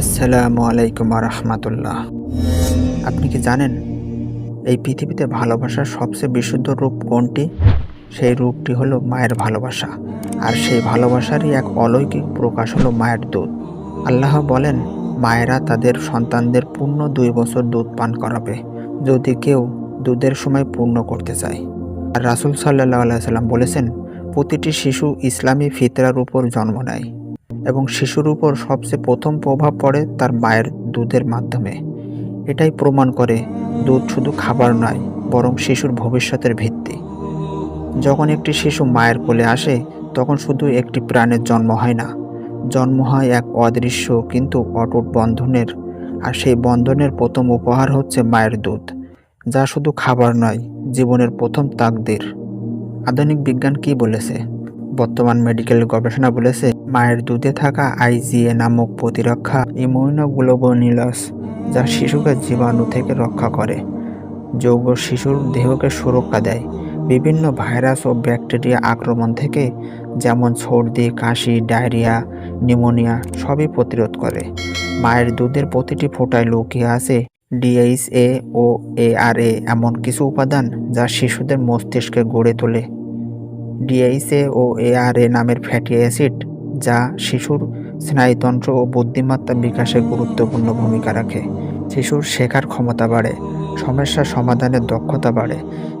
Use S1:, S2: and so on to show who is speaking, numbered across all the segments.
S1: আসসালামু আলাইকুম রহমতুল্লাহ আপনি কি জানেন এই পৃথিবীতে ভালোবাসার সবচেয়ে বিশুদ্ধ রূপ কোনটি? সেই রূপটি হলো মায়ের ভালোবাসা। আর সেই ভালোবাসারই এক অলৌকিক প্রকাশ হলো মায়ের দুধ। আল্লাহ বলেন, মায়েরা তাদের সন্তানদের পূর্ণ দুই বছর দুধ পান করাবে, যদি কেউ দুধের সময় পূর্ণ করতে চায়। আর রাসুল সাল্লাহ সাল্লাম বলেছেন, প্রতিটি শিশু ইসলামী ফিতরার উপর জন্ম নেয়। এবং শিশুর উপর সবচেয়ে প্রথম প্রভাব পড়ে তার মায়ের দুধের মাধ্যমে। এটাই প্রমাণ করে দুধ শুধু খাবার নয়, বরং শিশুর ভবিষ্যতের ভিত্তি। যখন একটি শিশু মায়ের কোলে আসে, তখন শুধু একটি প্রাণের জন্ম হয় না। জন্ম হয় এক অদৃশ্য কিন্তু অটুট বন্ধনের, আর সেই বন্ধনের প্রথম উপহার হচ্ছে মায়ের দুধ, যা শুধু খাবার নয়, জীবনের প্রথম তাকদির। আধুনিক বিজ্ঞান কি বলেছে? বর্তমান মেডিকেল গবেষণা বলেছে, মায়ের দুধে থাকা আইজিএ নামক প্রতিরক্ষা ইমিউনোগ্লোবোনিলাস যা শিশুকে জীবাণু থেকে রক্ষা করে। যৌগ শিশুর দেহকে সুরক্ষা দেয়। বিভিন্ন ভাইরাস ও ব্যাকটেরিয়া আক্রমণ থেকে যেমন সর্দি, কাশি, ডায়রিয়া, নিউমোনিয়া সবই প্রতিরোধ করে। মায়ের দুধের প্রতিটি ফোঁটায় লুকিয়ে আছে ডিএইচএ ও এআরএ এমন কিছু উপাদান যা শিশুদের মস্তিষ্কে গড়ে তোলে। ডিএইচএ ও এআরএ নামের ফ্যাটি অ্যাসিড, যা শিশুর স্নায়ুতন্ত্র ও বুদ্ধিমত্তা বিকাশে গুরুত্বপূর্ণ ভূমিকা রাখে। শিশুর শেখার ক্ষমতা বাড়ে, সমস্যা সমাধানের দক্ষতা বাড়ে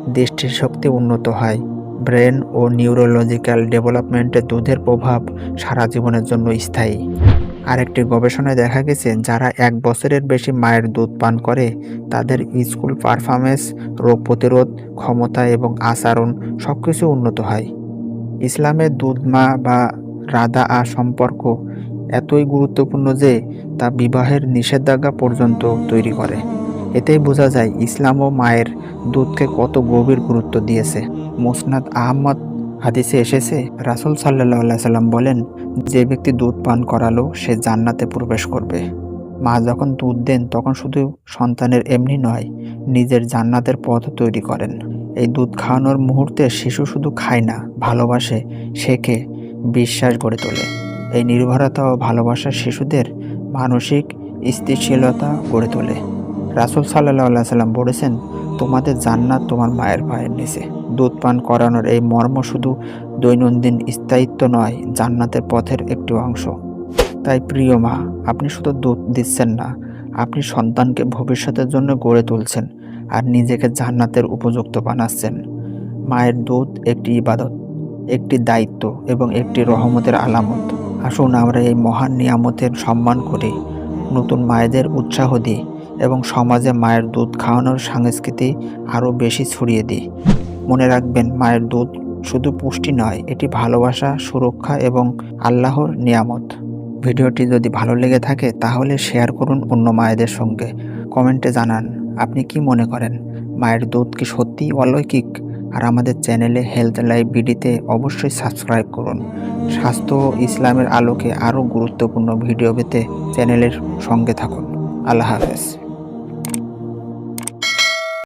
S1: দৃষ্টিশক্তি উন্নত হয়, ব্রেন ও নিউরোলজিক্যাল ডেভেলপমেন্টে দুধের প্রভাব সারা জীবনের জন্য স্থায়ী। আরেকটি গবেষণায় দেখা গেছে, যারা এক বছরের বেশি মায়ের দুধ পান করে, তাদের স্কুল পারফরমেন্স রোগ প্রতিরোধ ক্ষমতা এবং আচরণ সব কিছু উন্নত হয়। ইসলামের দুধ মা বা রাধা আ সম্পর্ক এতই গুরুত্বপূর্ণ যে, তা বিবাহের নিষেধাজ্ঞা পর্যন্ত তৈরি করে। এতেই বোঝা যায়, ইসলাম ও মায়ের দুধকে কত গভীর গুরুত্ব দিয়েছে। মোসনাদ আহমদ হাদিসে এসেছে, রাসুল সাল্লাহ সাল্লাম বলেন, যে ব্যক্তি দুধ পান করালো, সে জান্নাতে প্রবেশ করবে। মা যখন দুধ দেন, তখন শুধু সন্তানের এমনি নয়, নিজের জান্নাতের পথ তৈরি করেন। এই দুধ খাওয়ানোর মুহূর্তে শিশু শুধু খায় না, ভালোবাসে, শেখে, বিশ্বাস গড়ে তোলে। এই নির্ভরতা ও ভালোবাসা শিশুদের মানসিক স্থিতিশীলতা গড়ে তোলে। রাসুল সাল্লাহ সাল্লাম বলেছেন, তোমাদের জান্নাত তোমার মায়ের পায়ের নিচে। দুধ পান করানোর এই মর্ম শুধু দৈনন্দিন স্থায়িত্ব নয়, জান্নাতের পথের একটি অংশ। তাই প্রিয় মা, আপনি শুধু দুধ দিচ্ছেন না, আপনি সন্তানকে ভবিষ্যতের জন্য গড়ে তুলছেন আর নিজেকে জান্নাতের উপযুক্ত বানাচ্ছেন। মায়ের দুধ একটি ইবাদত, একটি দায়িত্ব এবং একটি রহমতের আলামত। আসুন আমরা এই মহান নিয়ামতের সম্মান করি, নতুন মায়েদের উৎসাহ দিই এবং সমাজে মায়ের দুধ খাওয়ানোর সংস্কৃতি আরও বেশি ছড়িয়ে দিই। মনে রাখবেন, মায়ের দুধ শুধু পুষ্টি নয়, এটি ভালোবাসা, সুরক্ষা এবং আল্লাহর নিয়ামত। ভিডিওটি যদি ভালো লেগে থাকে, তাহলে শেয়ার করুন অন্য মায়েদের সঙ্গে। কমেন্টে জানান, আপনি কি মনে করেন, মায়ের দুধ কি সত্যিই অলৌকিক? আর আমাদের চ্যানেলে হেলথ লাইফ বিডিতে অবশ্যই সাবস্ক্রাইব করুন। স্বাস্থ্য ও ইসলামের আলোকে আরও গুরুত্বপূর্ণ ভিডিও পেতে চ্যানেলের সঙ্গে থাকুন। আল্লাহ হাফেজ।